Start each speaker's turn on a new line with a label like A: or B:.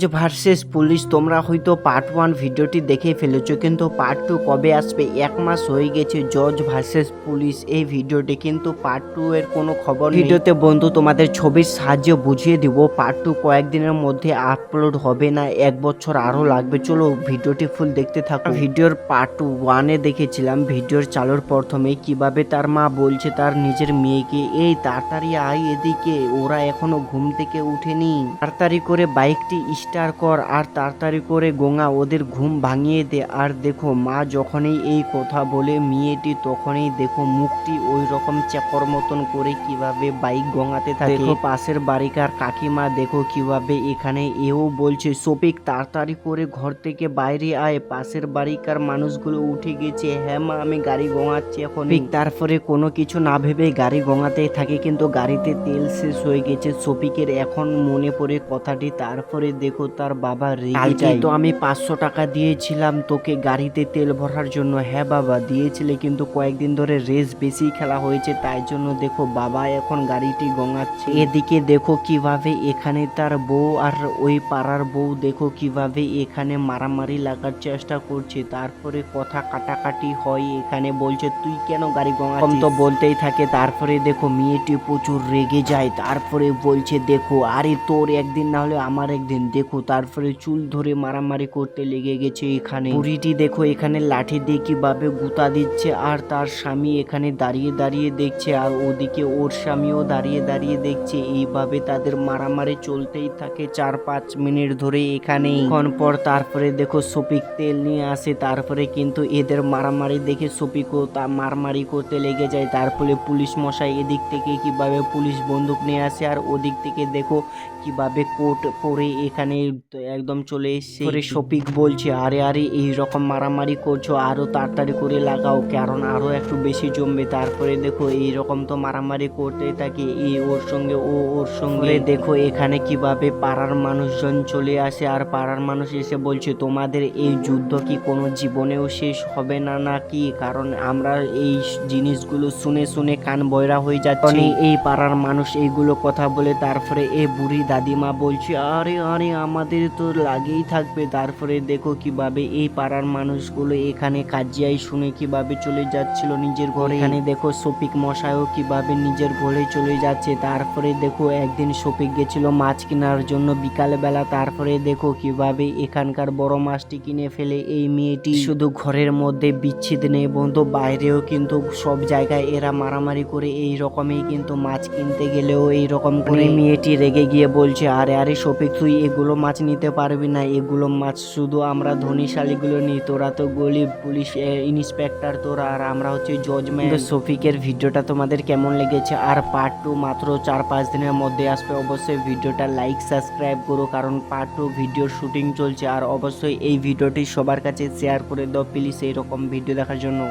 A: জজ versus police তোমরা হয়তো পার্ট ওয়ান ভিডিওটি দেখে ফেলেছো কিন্তু পার্ট টু কবে আসবে? এক মাস হয়ে গেছে জজ ভার্সেস পুলিশ এই ভিডিওটি কিন্তু পার্ট টু এর কোনো খবর ভিডিওতে বন্ধু তোমাদের ছবির সাহায্যে বুঝিয়ে দিব পার্ট টু কয়েকদিনের মধ্যে আপলোড হবে না এক বছর আরও লাগবে। চলো ভিডিওটি ফুল দেখতে থাকো। ভিডিওর পার্ট টু ওয়ানে দেখেছিলাম ভিডিওর চালুর প্রথমে কীভাবে তার মা বলছে তার নিজের মেয়েকে এই তাড়াতাড়ি আয় এদিকে ওরা এখনও ঘুম থেকে উঠেনি তাড়াতাড়ি করে বাইকটি স্টার কর আর তাড়াতাড়ি করে গোঙা ওদের ঘুম ভাঙিয়ে দে। আর দেখো মা যখনই এই কথা বলে মেয়েটি তখনই দেখো মুখটি ওই রকম চাপর মতন করে কীভাবে বাইক গঙাতে থাকে। দেখো পাশের বাড়িকার কাকিমা দেখো কীভাবে এখানে এও বলছে সপিক তাড়াতাড়ি করে ঘর থেকে বাইরে আয়। পাশের বাড়িকার মানুষগুলো উঠে গেছে। হ্যাঁ মা আমি গাড়ি গঙাচ্ছি এখন তারপরে কোনো কিছু না ভেবে গাড়ি গঙাতেই থাকে কিন্তু গাড়িতে তেল শেষ হয়ে গেছে সপিকের এখন মনে পড়ে কথাটি। তারপরে দেখো তার বাবা রেগে তো আমি পাঁচশো টাকা দিয়েছিলাম তোকে গাড়িতে তেল ভরার জন্য। হ্যাঁ বাবা দিয়েছিলে কিন্তু কয়েকদিন ধরে রেস বেশি খেলা হয়েছে তাই জন্য দেখো বাবা এখন গাড়িটি গঙাচ্ছে। এদিকে দেখো কীভাবে এখানে তার বউ আর ওই পাড়ার বউ দেখো কীভাবে এখানে মারামারি লাগার চেষ্টা করছে। তারপরে কথা কাটাকাটি হয় এখানে বলছে তুই কেন গাড়ি গঙাচ্ছিস? তো বলতেই থাকে তারপরে দেখো মেয়েটি প্রচুর রেগে যায় তারপরে বলছে দেখো আরে তোর একদিন না হলে আমার একদিন দেখো, তারপরে চুল ধরে মারামারি করতে লেগে গেছে এখানে। বুড়িটি দেখো, এখানে লাঠি দিয়ে কীভাবে গুতা দিচ্ছে, আর তার স্বামী এখানে দাঁড়িয়ে দাঁড়িয়ে দেখছে, আর ওদিকে ওর স্বামীও দাঁড়িয়ে দাঁড়িয়ে দেখছে। এইভাবে তাদের মারামারি চলতেই থাকে চার পাঁচ মিনিট ধরে এখানে ক্ষণ পর তারপরে দেখো সপিক তেল নিয়ে আসে, তারপরে কিন্তু এদের মারামারি দেখে সপিকও তা মারামারি করতে লেগে যায়। তারপরে পুলিশ মশাই এদিক থেকে কীভাবে পুলিশ বন্দুক নিয়ে আসে, আর ওদিক থেকে দেখো কীভাবে কোট পরে এখানে একদম চলে এসছে। পরে শফিক বলছে আরে আরে এই রকম মারামারি করছ আরও তাড়াতাড়ি করে লাগাও কারণ আরও একটু বেশি জমবে। তারপরে দেখো এই রকম তো মারামারি করতে থাকে এই ওর সঙ্গে ও ওর সঙ্গে। দেখো এখানে কীভাবে পাড়ার মানুষজন চলে আসে আর পাড়ার মানুষ এসে বলছে তোমাদের এই যুদ্ধ কি কোনো জীবনেও শেষ হবে না নাকি? কারণ আমরা এই জিনিসগুলো শুনে শুনে কান বয়রা হয়ে যাচ্ছে। এই পাড়ার মানুষ এইগুলো কথা বলে তারপরে এই বুড়ি দাদিমা বলছে আরে আরে আমাদের তো লাগেই থাকবে। তারপরে দেখো কীভাবে এই পাড়ার মানুষগুলো এখানে কাজিয়াই শুনে কীভাবে চলে যাচ্ছিল নিজের ঘরে। এখানে দেখো শফিক মশাইও কীভাবে নিজের ঘরে চলে যাচ্ছে। তারপরে দেখো একদিন শফিক গেছিল মাছ কেনার জন্য বিকাল বেলা তারপরে দেখো কীভাবে এখানকার বড় মাছটি কিনে ফেলে এই মেয়েটি। শুধু ঘরের মধ্যে বিচ্ছেদ নেই বন্ধু বাইরেও কিন্তু সব জায়গায় এরা মারামারি করে এই রকমই কিন্তু মাছ কিনতে গেলেও এই রকম করে। মেয়েটি রেগে গিয়ে বলছে আরে আরে শফিক তুই এগুলো মাছ নিতে পারবি না, এগুলো মাছ শুধু আমরা ধনীশালীগুলো নিই, তোরা তো গরিব পুলিশ ইন্সপেক্টর তোরা, আর আমরা হচ্ছে জজম্যান শফিকের ভিডিওটা তোমাদের কেমন লেগেছে? আর পার্ট টু মাত্র চার পাঁচ দিনের মধ্যে আসবে, অবশ্যই ভিডিওটা লাইক সাবস্ক্রাইব করো, কারণ পার্ট টু ভিডিওর শুটিং চলছে, আর অবশ্যই এই ভিডিওটি সবার কাছে শেয়ার করে দাও প্লিজ এইরকম ভিডিও দেখার জন্য।